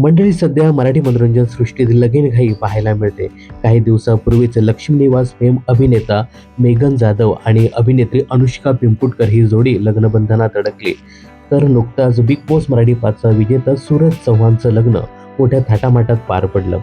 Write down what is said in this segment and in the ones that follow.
मंडळी सध्या मराठी मनोरंजन सृष्टीत लगीनघाई पाहायला मिळते. काही दिवसापूर्वीच लक्ष्मी निवास फेम अभिनेता मेघन जाधव आणि अभिनेत्री अनुष्का पिंपुटकर ही जोडी लग्नबंधनात अडकली. तर नुकताच बिग बॉस मराठी पाचचा विजेता सूरज चव्हाणचं लग्न मोठ्या थाटामाटात पार पडलं.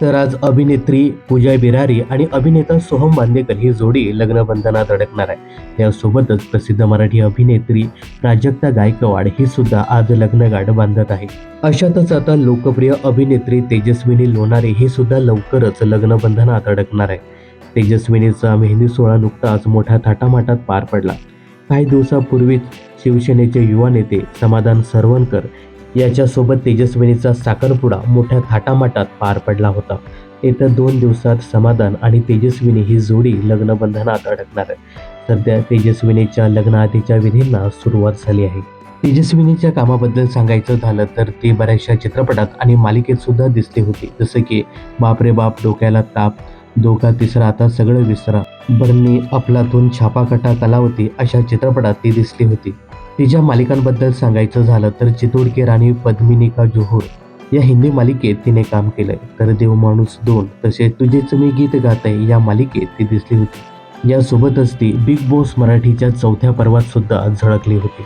तर आज अभिनेत्री पूजा बिरारी आणि अभिनेता सोहम बांदेकर ही जोडी लग्नबंधनात अडकणार आहे यासोबतच प्रसिद्ध मराठी अभिनेत्री प्राजक्ता गायकवाड ही सुद्धा आज लग्नगाठ बांधत आहे. अशातच आता लोकप्रिय अभिनेत्री तेजस्विनी लोणारे ही सुद्धा लवकरच लग्नबंधनात अडकणार आहे तेजस्विनीचा मेहंदी सोहळा नुकताच मोठ्या थाटामाटात पार पडला. काही दिवसापूर्वीच शिवसेनेचे युवा नेते समाधान सरवणकर याच्यासोबत तेजस्विनीचा साखरपुडा मोठ्या थाटामाटात पार पडला होता. येत्या दोन दिवसात समाधान आणि तेजस्विनी ही जोडी लग्नबंधनात अडकणार आहे सध्या तेजस्विनीच्या लग्नाआधीच्या विधींना सुरुवात झाली आहे. तेजस्विनीच्या कामाबद्दल सांगायचं झालं तर ती बऱ्याचशा चित्रपटात आणि मालिकेत सुद्धा दिसली होती. जसं की बापरे बाप डोक्याला ताप दोघा तिसरा आता सगळं विसरा. बर्नी अपलातून छापाकटा कलावती अशा चित्रपटात ती दिसली होती. तिच्या मालिकांबद्दल सांगायचं झालं तर चितोडके राणी पद्मिनिका जोहर या हिंदी मालिकेत तिने काम केलंय. तर देव माणूस दोन तसेच तुझेच मी गीत गातय या मालिकेत ती दिसली होती. यासोबतच ती बिग बॉस मराठीच्या चौथ्या पर्वात सुद्धा झळकली होती.